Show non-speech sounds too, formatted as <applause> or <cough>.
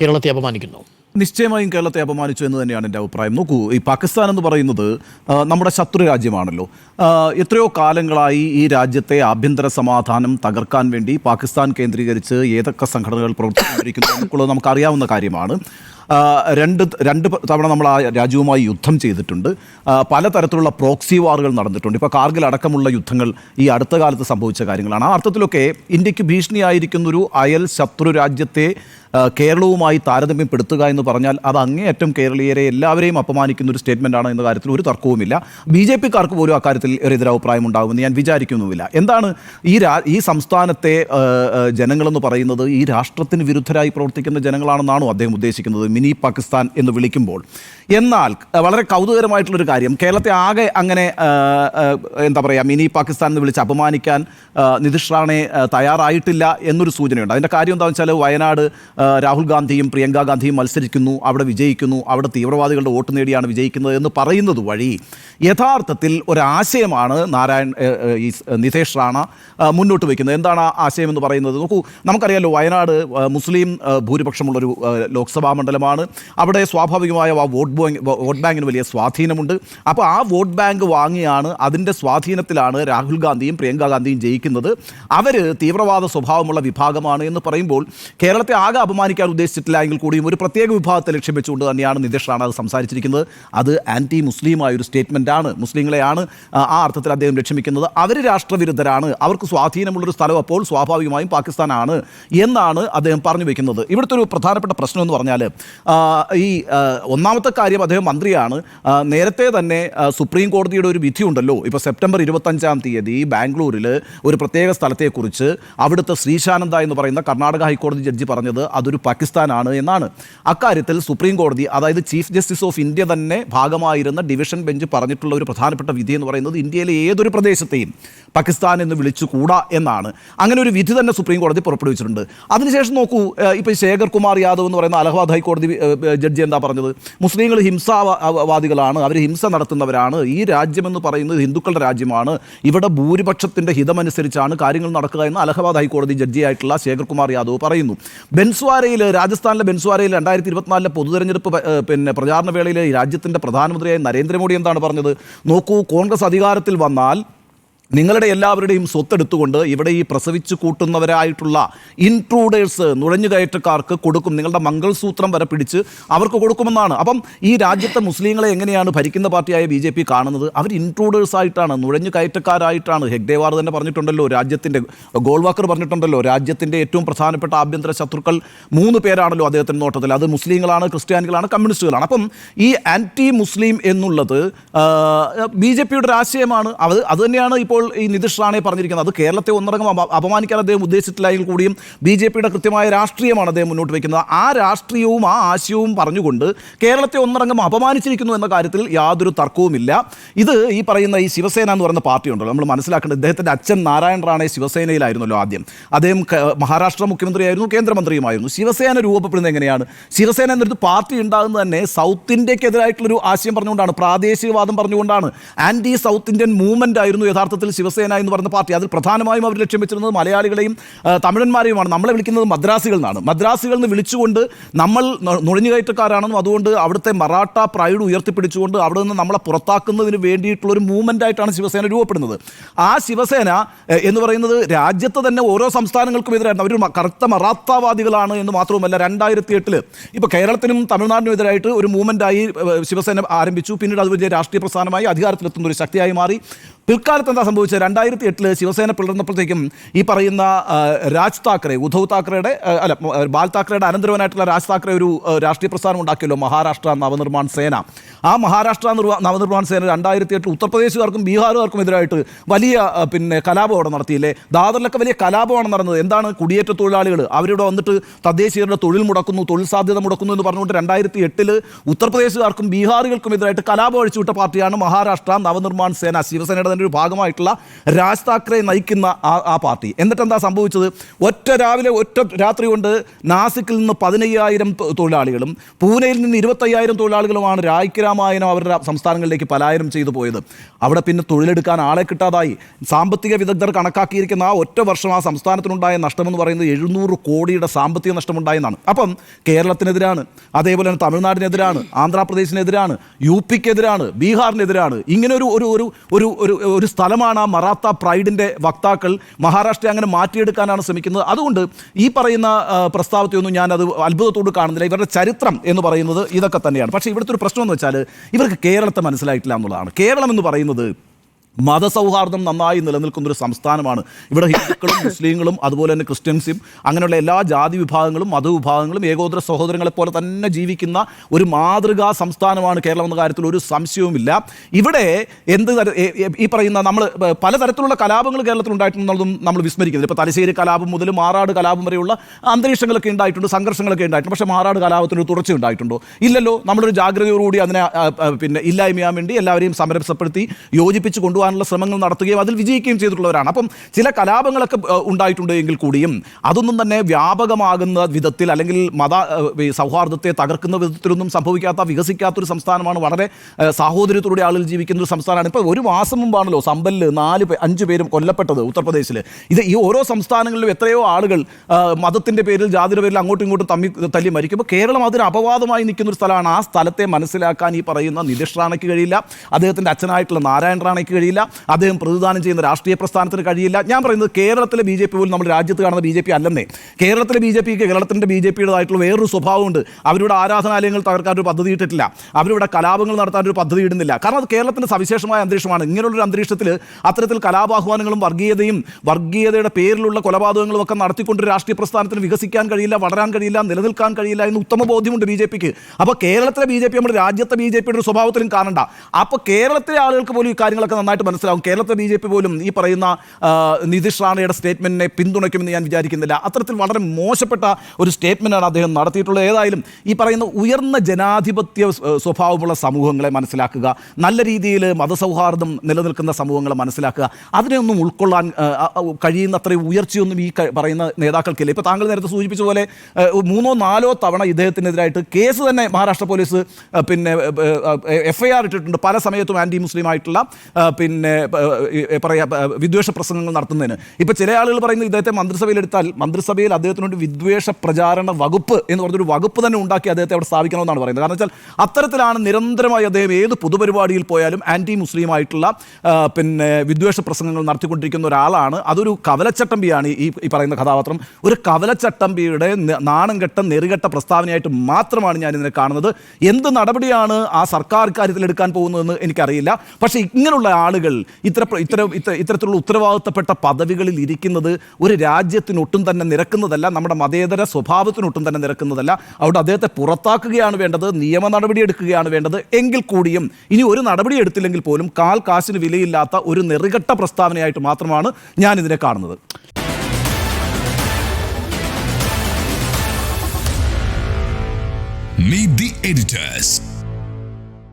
കേരളത്തെ അപമാനിക്കുന്നു. നിശ്ചയമായും കേരളത്തെ അപമാനിച്ചു എന്ന് തന്നെയാണ് എന്റെ അഭിപ്രായം. നോക്കൂ ഈ പാകിസ്ഥാൻ എന്ന് പറയുന്നത് നമ്മുടെ ശത്രു രാജ്യമാണല്ലോ. എത്രയോ കാലങ്ങളായി ഈ രാജ്യത്തെ ആഭ്യന്തര സമാധാനം തകർക്കാൻ വേണ്ടി പാകിസ്ഥാൻ കേന്ദ്രീകരിച്ച് ഏതൊക്കെ സംഘടനകൾ പ്രവർത്തിക്കുന്നു നമുക്കറിയാവുന്ന കാര്യമാണ്. രണ്ട് രണ്ട് തവണ നമ്മൾ ആ രാജ്യവുമായി യുദ്ധം ചെയ്തിട്ടുണ്ട്. പലതരത്തിലുള്ള പ്രോക്സി വാറുകൾ നടന്നിട്ടുണ്ട്. ഇപ്പോൾ കാർഗിൽ അടക്കമുള്ള യുദ്ധങ്ങൾ ഈ അടുത്ത കാലത്ത് സംഭവിച്ച കാര്യങ്ങളാണ്. ആ അർത്ഥത്തിലൊക്കെ ഇന്ത്യയ്ക്ക് ഭീഷണിയായിരിക്കുന്ന ഒരു അയൽ ശത്രു രാജ്യത്തെ കേരളവുമായി താരതമ്യപ്പെടുത്തുക എന്ന് പറഞ്ഞാൽ അത് അങ്ങേയറ്റം കേരളീയരെ എല്ലാവരെയും അപമാനിക്കുന്ന ഒരു സ്റ്റേറ്റ്മെന്റ് ആണ് എന്ന കാര്യത്തിൽ ഒരു തർക്കവുമില്ല. ബി ജെ പിക്കാർക്ക് പോലും അക്കാര്യത്തിൽ ഒരു എതിരഭിപ്രായം ഉണ്ടാകുമെന്ന് ഞാൻ വിചാരിക്കുന്നുമില്ല. എന്താണ് ഈ രാ ഈ സംസ്ഥാനത്തെ ജനങ്ങളെന്ന് പറയുന്നത് ഈ രാഷ്ട്രത്തിന് വിരുദ്ധരായി പ്രവർത്തിക്കുന്ന ജനങ്ങളാണെന്നാണോ അദ്ദേഹം ഉദ്ദേശിക്കുന്നത്? മിനി പാകിസ്ഥാൻ എന്ന് വിളിക്കുമ്പോൾ. എന്നാൽ വളരെ കൗതുകരമായിട്ടുള്ളൊരു കാര്യം കേരളത്തെ ആകെ അങ്ങനെ എന്താ പറയുക മിനി പാകിസ്ഥാൻ എന്ന് വിളിച്ച് അപമാനിക്കാൻ നിതിഷ് റാണെ തയ്യാറായിട്ടില്ല എന്നൊരു സൂചനയുണ്ട്. അതിന്റെ കാര്യം എന്താണെന്ന് വെച്ചാൽ വയനാട് രാഹുൽ ഗാന്ധിയും പ്രിയങ്ക ഗാന്ധിയും മത്സരിക്കുന്നു അവിടെ വിജയിക്കുന്നു അവിടെ തീവ്രവാദികളുടെ വോട്ട് നേടിയാണ് വിജയിക്കുന്നത് എന്ന് പറയുന്നത് വഴി യഥാർത്ഥത്തിൽ ഒരാശയമാണ് നാരായൺ ഈ നിതേഷ് റാണ മുന്നോട്ട് വയ്ക്കുന്നത്. എന്താണ് ആശയം എന്ന് പറയുന്നത്? നോക്കൂ നമുക്കറിയാലോ വയനാട് മുസ്ലിം ഭൂരിപക്ഷമുള്ളൊരു ലോക്സഭാ മണ്ഡലമാണ്. അവിടെ സ്വാഭാവികമായ ആ വോട്ട് ബാങ്ക് വോട്ട് ബാങ്കിന് വലിയ സ്വാധീനമുണ്ട്. അപ്പോൾ ആ വോട്ട് ബാങ്ക് വാങ്ങിയാണ് അതിന്റെ സ്വാധീനത്തിലാണ് രാഹുൽ ഗാന്ധിയും പ്രിയങ്ക ഗാന്ധിയും ജയിക്കുന്നത്. അവർ തീവ്രവാദ സ്വഭാവമുള്ള വിഭാഗമാണ് എന്ന് പറയുമ്പോൾ കേരളത്തെ ആകെ അപമാനിക്കാൻ ഉദ്ദേശിച്ചിട്ടില്ല എങ്കിൽ കൂടിയും ഒരു പ്രത്യേക വിഭാഗത്തെ ലക്ഷ്യം വെച്ചുകൊണ്ട് തന്നെയാണ് നിതീഷ് റാണ അത് സംസാരിച്ചിരിക്കുന്നത്. അത് ആന്റി മുസ്ലിമായ ഒരു സ്റ്റേറ്റ്മെന്റ് ആണ് മുസ്ലിങ്ങളെയാണ് ആ, അർത്ഥത്തിൽ അദ്ദേഹം ലക്ഷ്യമിക്കുന്നത്. അവർ രാഷ്ട്രവിരുദ്ധരാണ്. അവർക്ക് സ്വാധീനമുള്ളൊരു സ്ഥലം അപ്പോൾ സ്വാഭാവികമായും പാകിസ്ഥാനാണ് എന്നാണ് അദ്ദേഹം പറഞ്ഞു വെക്കുന്നത്. ഇവിടുത്തെ ഒരു പ്രധാനപ്പെട്ട പ്രശ്നം എന്ന് പറഞ്ഞാൽ ഈ ഒന്നാമത്തെ കാര്യം അദ്ദേഹം മന്ത്രിയാണ്. നേരത്തെ തന്നെ സുപ്രീം കോടതിയുടെ ഒരു വിധി ഉണ്ടല്ലോ. ഇപ്പോൾ സെപ്റ്റംബർ ഇരുപത്തഞ്ചാം തീയതി ബാംഗ്ലൂരിൽ ഒരു പ്രത്യേക സ്ഥലത്തെക്കുറിച്ച് അവിടുത്തെ ശ്രീശാനന്ദ എന്ന് പറയുന്ന കർണാടക ഹൈക്കോടതി ജഡ്ജി പറഞ്ഞത് അതൊരു പാകിസ്ഥാനാണ് എന്നാണ്. അക്കാര്യത്തിൽ സുപ്രീം കോടതി അതായത് ചീഫ് ജസ്റ്റിസ് ഓഫ് ഇന്ത്യ തന്നെ ഭാഗമായിരുന്ന ഡിവിഷൻ ബെഞ്ച് പറഞ്ഞിട്ടുള്ള ഒരു പ്രധാനപ്പെട്ട വിധി എന്ന് പറയുന്നത് ഇന്ത്യയിലെ ഏതൊരു പ്രദേശത്തെയും പാകിസ്ഥാൻ എന്ന് വിളിച്ചുകൂടാ എന്നാണ്. അങ്ങനെ ഒരു വിധി തന്നെ സുപ്രീം കോടതി പുറപ്പെടുവിച്ചിട്ടുണ്ട്. അതിനുശേഷം നോക്കൂ ഇപ്പോൾ ശേഖർ കുമാർ യാദവ് എന്ന് പറയുന്ന അലഹബാദ് ഹൈക്കോടതി ജഡ്ജി എന്താ പറഞ്ഞത്? മുസ്ലിങ്ങൾ ഹിംസാവാദികളാണ് അവർ ഹിംസ നടത്തുന്നവരാണ് ഈ രാജ്യമെന്ന് പറയുന്നത് ഹിന്ദുക്കളുടെ രാജ്യമാണ്. ഇവിടെ ഭൂരിപക്ഷത്തിന്റെ ഹിതമനുസരിച്ചാണ് കാര്യങ്ങൾ നടക്കുക എന്ന് അലഹബാദ് ഹൈക്കോടതി ജഡ്ജിയായിട്ടുള്ള ശേഖർ കുമാർ യാദവ് പറയുന്നു. ബെൻസ്വാരയിൽ രാജസ്ഥാനിലെ ബെൻസ്വാരയിൽ രണ്ടായിരത്തി ഇരുപത്തിനാലിലെ പൊതുതെരഞ്ഞെടുപ്പ് പിന്നെ പ്രചാരണ വേളയിൽ രാജ്യത്തിന്റെ പ്രധാനമന്ത്രിയായ നരേന്ദ്രമോദി എന്താണ് പറഞ്ഞത്? നോക്കൂ കോൺഗ്രസ് അധികാരത്തിൽ വന്നാൽ നിങ്ങളുടെ എല്ലാവരുടെയും സ്വത്തെടുത്തുകൊണ്ട് ഇവിടെ ഈ പ്രസവിച്ചു കൂട്ടുന്നവരായിട്ടുള്ള ഇൻട്രൂഡേഴ്സ് നുഴഞ്ഞുകയറ്റക്കാർക്ക് കൊടുക്കും. നിങ്ങളുടെ മംഗൾസൂത്രം വരെ പിടിച്ച് അവർക്ക് കൊടുക്കുമെന്നാണ്. അപ്പം ഈ രാജ്യത്തെ മുസ്ലിങ്ങളെ എങ്ങനെയാണ് ഭരിക്കുന്ന പാർട്ടിയായ ബി ജെ പി കാണുന്നത്? അവർ ഇൻട്രൂഡേഴ്സ് ആയിട്ടാണ് നുഴഞ്ഞു കയറ്റക്കാരായിട്ടാണ് ഹെഗ്ഡേവാർ തന്നെ പറഞ്ഞിട്ടുണ്ടല്ലോ രാജ്യത്തിന്റെ ഗോൾവാക്കർ പറഞ്ഞിട്ടുണ്ടല്ലോ രാജ്യത്തിന്റെ ഏറ്റവും പ്രധാനപ്പെട്ട ആഭ്യന്തര ശത്രുക്കൾ മൂന്ന് പേരാണല്ലോ അദ്ദേഹത്തിന്റെ നോട്ടത്തിൽ. അത് മുസ്ലിങ്ങളാണ് ക്രിസ്ത്യാനികളാണ് കമ്മ്യൂണിസ്റ്റുകളാണ്. അപ്പം ഈ ആന്റി മുസ്ലിം എന്നുള്ളത് ബി ജെ പിയുടെ ഒരു ആശയമാണ്. അത് അത് തന്നെയാണ് ഈ നിതീഷ് റാണെ പറഞ്ഞിരിക്കുന്നത് അത് കേരളത്തെ ഒന്നടങ്കം അപമാനിക്കാൻ അദ്ദേഹം ഉദ്ദേശിച്ചിട്ടില്ലെങ്കിൽ കൂടിയും ബി ജെ പിയുടെ കൃത്യമായ രാഷ്ട്രീയമാണ് അദ്ദേഹം മുന്നോട്ട് വയ്ക്കുന്നത്. ആ രാഷ്ട്രീയവും ആ ആശയവും പറഞ്ഞുകൊണ്ട് കേരളത്തെ ഒന്നടങ്കം അപമാനിച്ചിരിക്കുന്നു എന്ന കാര്യത്തിൽ യാതൊരു തർക്കവുമില്ല. ഇത് ഈ പറയുന്ന ഈ ശിവസേന എന്ന് പറയുന്ന പാർട്ടി ഉണ്ടല്ലോ. നമ്മൾ മനസ്സിലാക്കേണ്ടത് ഇദ്ദേഹത്തിന്റെ അച്ഛൻ നാരായണ റാണെ ശിവസേനയിലായിരുന്നല്ലോ ആദ്യം. അദ്ദേഹം മഹാരാഷ്ട്ര മുഖ്യമന്ത്രിയായിരുന്നു കേന്ദ്രമന്ത്രിയുമായിരുന്നു. ശിവസേന രൂപപ്പെടുന്നത് എങ്ങനെയാണ്? ശിവസേന എന്നൊരു പാർട്ടി ഉണ്ടാകുന്നത് തന്നെ സൗത്ത് ഇന്ത്യക്കെതിരായിട്ടുള്ളൊരു ആശയം പറഞ്ഞുകൊണ്ടാണ് പ്രാദേശികവാദം പറഞ്ഞുകൊണ്ടാണ്. ആന്റി സൗത്ത് ഇന്ത്യൻ മൂവ്മെന്റ് ആയിരുന്നു യഥാർത്ഥത്തിൽ ശിവസേന എന്ന് പറയുന്ന പാർട്ടി അതിൽ പ്രധാനമായും അവർ ലക്ഷ്യം വെച്ചിരുന്നത് മലയാളികളെയും തമിഴന്മാരെയുമാണ്. നമ്മളെ വിളിക്കുന്നത് മദ്രാസികൾ എന്നാണ് മദ്രാസികൾ എന്ന് വിളിച്ചുകൊണ്ട് നമ്മൾ നുഴഞ്ഞുകയറ്റക്കാരാണെന്നും അതുകൊണ്ട് അവിടുത്തെ മറാഠ പ്രൈഡ് ഉയർത്തിപ്പിടിച്ചുകൊണ്ട് അവിടെ നിന്ന് നമ്മളെ പുറത്താക്കുന്നതിന് വേണ്ടിയിട്ടുള്ള ഒരു മൂവ്മെന്റ് ആയിട്ടാണ് ശിവസേന രൂപപ്പെടുന്നത്. ആ ശിവസേന എന്ന് പറയുന്നത് രാജ്യത്ത് തന്നെ ഓരോ സംസ്ഥാനങ്ങൾക്കും എതിരായിരുന്നു. അവർ കറുത്ത മറാത്താവാദികളാണ് എന്ന് മാത്രവുമല്ല രണ്ടായിരത്തി എട്ടിൽ ഇപ്പോൾ കേരളത്തിനും തമിഴ്നാടിനും എതിരായിട്ട് ഒരു മൂവ്മെന്റായി ശിവസേന ആരംഭിച്ചു. പിന്നീട് അത് വലിയ രാഷ്ട്രീയ പ്രസ്ഥാനമായി അധികാരത്തിലെത്തുന്ന ഒരു ശക്തിയായി മാറി. പിൽക്കാലത്ത് എന്താ സംഭവിച്ചത്? രണ്ടായിരത്തി എട്ടിൽ ശിവസേന പിളർന്നപ്പോഴത്തേക്കും ഈ പറയുന്ന രാജ് താക്കറെ ഉദ്ധവ് താക്കറയുടെ അല്ല ബാൽ താക്കറയുടെ അനന്തരവനായിട്ടുള്ള രാജ് താക്കറെ ഒരു രാഷ്ട്രീയ പ്രസ്ഥാനം ഉണ്ടാക്കിയല്ലോ മഹാരാഷ്ട്ര നവനിർമ്മാൺ സേന. ആ മഹാരാഷ്ട്ര നവനിർമ്മാൺ സേന രണ്ടായിരത്തി എട്ടിൽ ഉത്തർപ്രദേശുകാർക്കും ബീഹാറുകാർക്കും എതിരായിട്ട് വലിയ പിന്നെ കലാപം അവിടെ നടത്തിയില്ലേ? ദാദറിലൊക്കെ വലിയ കലാപമാണ് നടന്നത്. എന്താണ് കുടിയേറ്റ തൊഴിലാളികൾ അവരിവിടെ വന്നിട്ട് തദ്ദേശീയരുടെ തൊഴിൽ മുടക്കുന്നു തൊഴിൽ സാധ്യത മുടക്കുന്നു എന്ന് പറഞ്ഞുകൊണ്ട് രണ്ടായിരത്തി എട്ടിൽ ഉത്തർപ്രദേശുകാർക്കും ബീഹാറുകൾക്കും എതിരായിട്ട് കലാപം അഴിച്ചുവിട്ട പാർട്ടിയാണ് മഹാരാഷ്ട്ര നവനിർമ്മാൺ സേന. ശിവസേനയുടെ തന്നെ ഒരു ഭാഗമായിട്ടുള്ള രാജ് താക്കറെ നയിക്കുന്ന ആ ആ പാർട്ടി. എന്നിട്ട് എന്താ സംഭവിച്ചത്? ഒറ്റ രാവിലെ ഒറ്റ രാത്രി കൊണ്ട് നാസിക്കിൽ നിന്ന് പതിനയ്യായിരം തൊഴിലാളികളും പൂനെയിൽ നിന്ന് ഇരുപത്തയ്യായിരം തൊഴിലാളികളുമാണ് രായ്ക്ക് അവരുടെ സംസ്ഥാനങ്ങളിലേക്ക് പലായനം ചെയ്തു പോയത്. അവിടെ പിന്നെ തൊഴിലെടുക്കാൻ ആളെ കിട്ടാതായി. സാമ്പത്തിക വിദഗ്ധർ കണക്കാക്കിയിരിക്കുന്ന ആ ഒറ്റ വർഷം ആ സംസ്ഥാനത്തിനുണ്ടായ നഷ്ടമെന്ന് പറയുന്നത് എഴുന്നൂറ് കോടിയുടെ സാമ്പത്തിക നഷ്ടമുണ്ടായെന്നാണ്. അപ്പം കേരളത്തിനെതിരാണ് അതേപോലെ തന്നെ തമിഴ്നാടിനെതിരാണ് ആന്ധ്രാപ്രദേശിനെതിരാണ് യു പിക്കെതിരാണ് ബീഹാറിനെതിരാണ്. ഇങ്ങനെ ഒരു ഒരു ഒരു ഒരു ഒരു ഒരു സ്ഥലമാണ് ആ മറാത്ത പ്രൈഡിന്റെ വക്താക്കൾ മഹാരാഷ്ട്ര അങ്ങനെ മാറ്റിയെടുക്കാനാണ് ശ്രമിക്കുന്നത്. അതുകൊണ്ട് ഈ പറയുന്ന പ്രസ്താവത്തെയൊന്നും ഞാനത് അത്ഭുതത്തോട് കാണുന്നില്ല. ഇവരുടെ ചരിത്രം എന്ന് പറയുന്നത് ഇതൊക്കെ തന്നെയാണ്. പക്ഷേ ഇവിടുത്തെ ഒരു പ്രശ്നം എന്ന് വെച്ചാൽ ഇവർക്ക് കേരളത്തെ മനസ്സിലായിട്ടില്ല എന്നുള്ളതാണ്. കേരളം എന്ന് പറയുന്നത് മതസൗഹാർദ്ദം നന്നായി നിലനിൽക്കുന്ന ഒരു സംസ്ഥാനമാണ്. ഇവിടെ ഹിന്ദുക്കളും <coughs> മുസ്ലിങ്ങളും അതുപോലെ തന്നെ ക്രിസ്ത്യൻസും അങ്ങനെയുള്ള എല്ലാ ജാതി വിഭാഗങ്ങളും മതവിഭാഗങ്ങളും ഏകോദര സഹോദരങ്ങളെ പോലെ തന്നെ ജീവിക്കുന്ന ഒരു മാതൃകാ സംസ്ഥാനമാണ് കേരളം എന്ന കാര്യത്തിൽ ഒരു സംശയവുമില്ല. ഇവിടെ എന്ത് ഈ പറയുന്ന നമ്മൾ പലതരത്തിലുള്ള കലാപങ്ങൾ കേരളത്തിൽ ഉണ്ടായിട്ടുണ്ടെന്നുള്ളതും നമ്മൾ വിസ്മരിക്കുന്നത്. ഇപ്പോൾ തലശ്ശേരി കലാപം മുതൽ മാറാട് കലാപം വരെയുള്ള അന്തരീക്ഷങ്ങളൊക്കെ ഉണ്ടായിട്ടുണ്ട് സംഘർഷങ്ങളൊക്കെ ഉണ്ടായിട്ടുണ്ട്. പക്ഷേ മാറാട് കലാപത്തിന് ഒരു തുടർച്ച ഉണ്ടായിട്ടുണ്ടോ? ഇല്ലല്ലോ. നമ്മളൊരു ജാഗ്രതയോടുകൂടി അതിനെ പിന്നെ ഇല്ലായ്മയാൻ വേണ്ടി എല്ലാവരെയും സമരസപ്പെടുത്തി യോജിപ്പിച്ച് കൊണ്ടുപോകാനുള്ള ശ്രമങ്ങൾ നടത്തുകയും അതിൽ വിജയിക്കുകയും ചെയ്തിട്ടുള്ളവരാണ്. അപ്പം ചില കലാപങ്ങളൊക്കെ ഉണ്ടായിട്ടുണ്ട് എങ്കിൽ കൂടിയും അതൊന്നും തന്നെ വ്യാപകമാകുന്ന വിധത്തിൽ അല്ലെങ്കിൽ മത സൗഹാർദ്ദത്തെ തകർക്കുന്ന വിധത്തിലൊന്നും സംഭവിക്കാത്ത വികസിക്കാത്തൊരു സംസ്ഥാനമാണ് വളരെ സാഹോദര്യത്തിലൂടെ ആളുകൾ ജീവിക്കുന്ന ഒരു സംസ്ഥാനമാണ്. ഇപ്പോൾ ഒരു മാസം മുമ്പാണല്ലോ സമ്പലിൽ നാല് അഞ്ച് പേരും കൊല്ലപ്പെട്ടത് ഉത്തർപ്രദേശിൽ ഇത് ഈ ഓരോ സംസ്ഥാനങ്ങളിലും എത്രയോ ആളുകൾ മതത്തിന്റെ പേരിൽ ജാതിയുടെ പേരിൽ അങ്ങോട്ടും ഇങ്ങോട്ടും തമ്മി തല്ലി മരിക്കുമ്പോൾ കേരളം അതിന് അപവാദമായി നിൽക്കുന്ന ഒരു സ്ഥലമാണ്. ആ സ്ഥലത്തെ മനസ്സിലാക്കാൻ ഈ പറയുന്ന നിതീഷ് റാണയ്ക്ക് കഴിയില്ല. അദ്ദേഹത്തിന്റെ അച്ഛനായിട്ടുള്ള നാരായണ റാണയ്ക്ക് കഴിയില്ല. അദ്ദേഹം പ്രതിദാനം ചെയ്യുന്ന രാഷ്ട്രീയ പ്രസ്ഥാനത്തിന് കഴിയില്ല. ഞാൻ പറയുന്നത് കേരളത്തിലെ ബി ജെ പി പോലും നമ്മുടെ രാജ്യത്ത് കാണുന്ന ബി ജെ പി അല്ലെന്നേ. കേരളത്തിലെ ബി ജെ പിക്ക് കേരളത്തിന്റെ ബി ജെ പിയുടേതായിട്ടുള്ള വേറൊരു സ്വഭാവമുണ്ട്. അവരുടെ ആരാധനാലയങ്ങൾ തകർക്കാൻ ഒരു പദ്ധതി ഇട്ടിട്ടില്ല. അവരുടെ കലാപങ്ങൾ നടത്താൻ ഒരു പദ്ധതി ഇടുന്നില്ല. കാരണം അത് കേരളത്തിന്റെ സവിശേഷമായ അന്തരീക്ഷമാണ്. ഇങ്ങനെയുള്ളൊരു അന്തരീക്ഷത്തിൽ അത്തരത്തിൽ കലാപാഹ്വാനങ്ങളും വർഗീയതയും വർഗീയതയുടെ പേരിലുള്ള കൊലപാതകങ്ങളും ഒക്കെ നടത്തിക്കൊണ്ട് രാഷ്ട്രീയ പ്രസ്ഥാനത്തിന് വികസിക്കാൻ കഴിയില്ല വളരാൻ കഴിയില്ല നിലനിൽക്കാൻ കഴിയില്ല എന്ന് ഉത്തമ ബോധ്യമുണ്ട് ബി ജെ പിക്ക്. അപ്പോൾ കേരളത്തിലെ ബി ജെ പി നമ്മുടെ രാജ്യത്തെ ബി ജെ പിയുടെ ഒരു സ്വഭാവത്തിലും കാണണ്ട. അപ്പോൾ കേരളത്തിലെ ആളുകൾക്ക് പോലും ഈ കാര്യങ്ങളൊക്കെ നന്നായിട്ട് മനസ്സിലാവും. കേരളത്തിലെ ബി ജെ പി പോലും ഈ പറയുന്ന നിതീഷ് റാണയുടെ സ്റ്റേറ്റ്മെന്റിനെ പിന്തുണയ്ക്കുമെന്ന് ഞാൻ വിചാരിക്കുന്നില്ല. അത്തരത്തിൽ വളരെ മോശപ്പെട്ട ഒരു സ്റ്റേറ്റ്മെന്റാണ് അദ്ദേഹം നടത്തിയിട്ടുള്ളത്. ഏതായാലും ഈ പറയുന്ന ഉയർന്ന ജനാധിപത്യ സ്വഭാവമുള്ള സമൂഹങ്ങളെ മനസ്സിലാക്കുക നല്ല രീതിയിൽ മതസൗഹാർദ്ദം നിലനിൽക്കുന്ന സമൂഹങ്ങളെ മനസ്സിലാക്കുക അതിനെയൊന്നും ഉൾക്കൊള്ളാൻ കഴിയുന്ന അത്രയും ഉയർച്ചയൊന്നും ഈ പറയുന്ന നേതാക്കൾക്കില്ല. ഇപ്പോൾ താങ്കൾ നേരത്തെ സൂചിപ്പിച്ച പോലെ മൂന്നോ നാലോ തവണ ഇദ്ദേഹത്തിനെതിരായിട്ട് കേസ് തന്നെ മഹാരാഷ്ട്ര പോലീസ് പിന്നെ എഫ് ഐ ആർ ഇട്ടിട്ടുണ്ട്. പല സമയത്തും ആന്റി മുസ്ലിം ആയിട്ടുള്ള ആ, പിന്നെ പറയാ വിദ്വേഷ പ്രസംഗങ്ങൾ നടത്തുന്നതിന്. ഇപ്പോൾ ചില ആളുകൾ പറയുന്നത് ഇദ്ദേഹത്തെ മന്ത്രിസഭയിലെടുത്താൽ മന്ത്രിസഭയിൽ അദ്ദേഹത്തിനോട് വിദ്വേഷ പ്രചാരണ വകുപ്പ് എന്ന് പറഞ്ഞൊരു വകുപ്പ് തന്നെ ഉണ്ടാക്കി അദ്ദേഹത്തെ അവിടെ സ്ഥാപിക്കണമെന്നാണ് പറയുന്നത്. കാരണം വെച്ചാൽ അത്തരത്തിലാണ് നിരന്തരമായി അദ്ദേഹം ഏത് പൊതുപരിപാടിയിൽ പോയാലും ആന്റി മുസ്ലിം ആയിട്ടുള്ള പിന്നെ വിദ്വേഷ പ്രസംഗങ്ങൾ നടത്തിക്കൊണ്ടിരിക്കുന്ന ഒരാളാണ്. അതൊരു കവലച്ചട്ടമ്പിയാണ് ഈ ഈ പറയുന്ന കഥാപാത്രം. ഒരു കവലച്ചട്ടമ്പിയുടെ നാണം കെട്ട നെറുകെട്ട പ്രസ്താവനയായിട്ട് മാത്രമാണ് ഞാൻ ഇതിനെ കാണുന്നത്. എന്ത് നടപടിയാണ് ആ സർക്കാർ കാര്യത്തിൽ എടുക്കാൻ പോകുന്നതെന്ന് എനിക്കറിയില്ല. പക്ഷേ ഇങ്ങനെയുള്ള ആളുകൾ ഇത്ര ഇത്ര ഇത്ത- ഇത്തരത്തിലുള്ള ഉത്തരവാദിത്തപ്പെട്ട പദവികളിൽ ഇരിക്കുന്നത് ഒരു രാജ്യത്തിനൊട്ടും തന്നെ നിരക്കുന്നതല്ല നമ്മുടെ മതേതര സ്വഭാവത്തിനൊട്ടും തന്നെ നിരക്കുന്നതല്ല. അവിടെ അദ്ദേഹത്തെ പുറത്താക്കുകയാണ് വേണ്ടത് നിയമ നടപടി എടുക്കുകയാണ് വേണ്ടത്. എങ്കിൽ കൂടിയും ഇനി ഒരു നടപടി എടുത്തില്ലെങ്കിൽ പോലും കാൽ കാശിന് വിലയില്ലാത്ത ഒരു നെറുകെട്ട പ്രസ്താവനയായിട്ട് മാത്രമാണ് ഞാൻ ഇതിനെ കാണുന്നത്. Meet the editors.